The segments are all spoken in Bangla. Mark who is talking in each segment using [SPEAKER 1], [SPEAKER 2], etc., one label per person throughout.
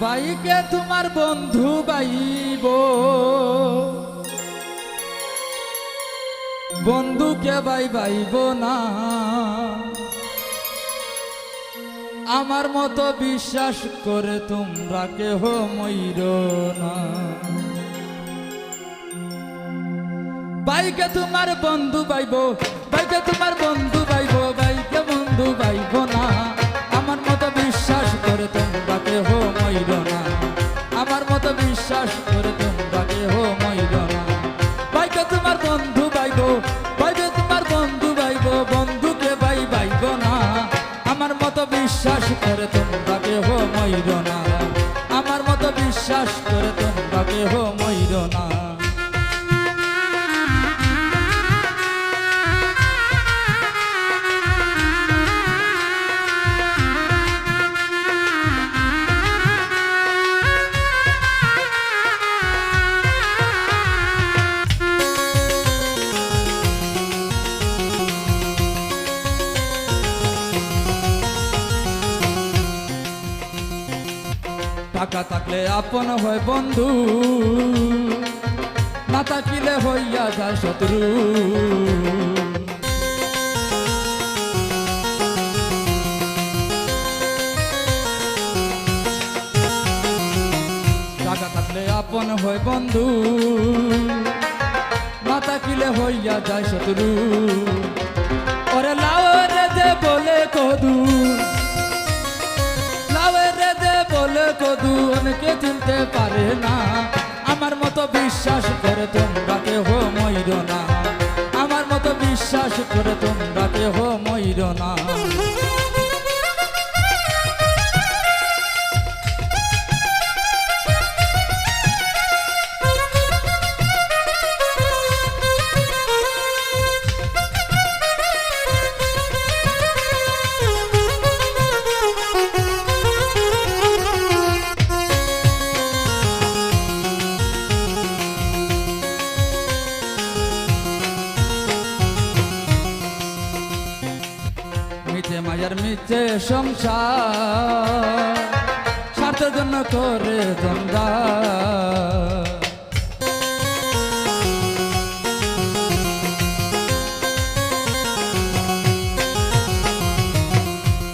[SPEAKER 1] বাইকে তোমার বন্ধু বাইব বন্ধুকে বাই বাইব না। আমার মতো বিশ্বাস করে তোমরা কেহ ময়ূর না। বাইকে তোমার বন্ধু বাইব, বাইকে তোমার বন্ধু বাইব, বাইকে বন্ধু বাইব না। তোমার বন্ধু বাইব পাইবে তোমার বন্ধু বাইব বন্ধুকে বাই বাইব না। আমার মতো বিশ্বাস করে তোমরা কেহ মইর না। আমার মতো বিশ্বাস করে তোমরা কেহ মইর না। টাকা থাকলে আপন হয় বন্ধু। না থাকিলে হইয়া যায় শত্রু। টাকা থাকলে আপন হয় বন্ধু। না থাকিলে হইয়া যায় শত্রু। ওরে লাও রে বলে কদু। কদু অনেকে চিনতে পারে না। আমার মতো বিশ্বাস করে তোমরা কেহ ময়ূর না। আমার মতো বিশ্বাস করে তোমরা কেহ ময়ূর না। মাজার মিছে সংসার। স্বার্থের জন্য করে দ্বন্দ্বা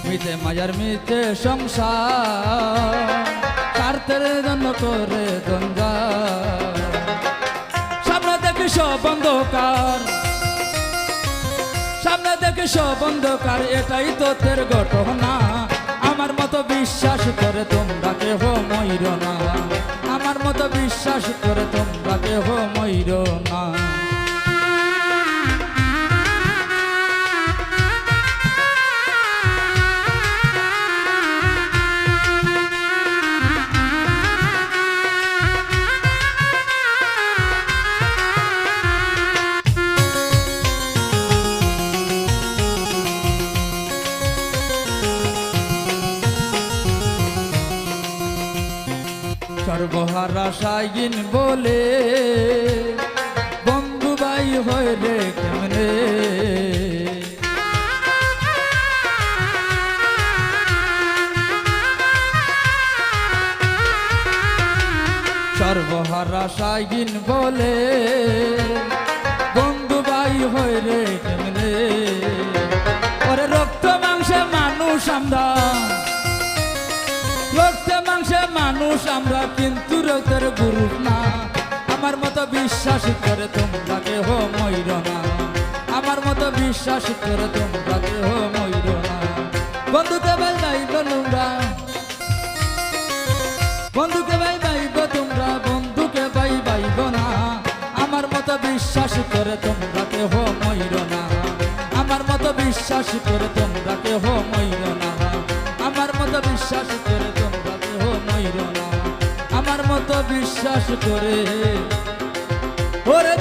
[SPEAKER 1] মিছে মাজার মিছে সংসার। স্বার্থের জন্য করে দ্বন্দ্বা সামনে দেখি সব অন্ধকার দেখে সব অন্ধকার এটাই তোদের ঘটনা। আমার মতো বিশ্বাস করে তোমরা কেহ ময়ূর না। আমার মতো বিশ্বাস করে তোমরা কেহ ময়ূর না। সর্বহারা সাইন বলে, বন্ধু ভাই হয় রে কেমনে? সর্বহারা সাইন বলে, বন্ধু ভাই হয় রে কেমনে? ওরে রক্ত মাংসে মানুষ আমরা মানুষ, আমরা কিন্তু রক্তের গুরু না। আমার মতো বিশ্বাস করে তোমরা কেহ ময়ূর না। আমার মতো বিশ্বাস করে তোমরা কেহ ময়ূর না। বন্ধুকে ভাই ভাইব তোমরা বন্ধুকে ভাই ভাইব তোমরা, বন্ধুকে ভাই ভাইব না। আমার মতো বিশ্বাস করে তোমরা কেহ ময়ূর না। আমার মতো বিশ্বাস করে তোমরা কেহ ময়ূর না। আমার মতো বিশ্বাস করে বিশ্বাস করে। ওরে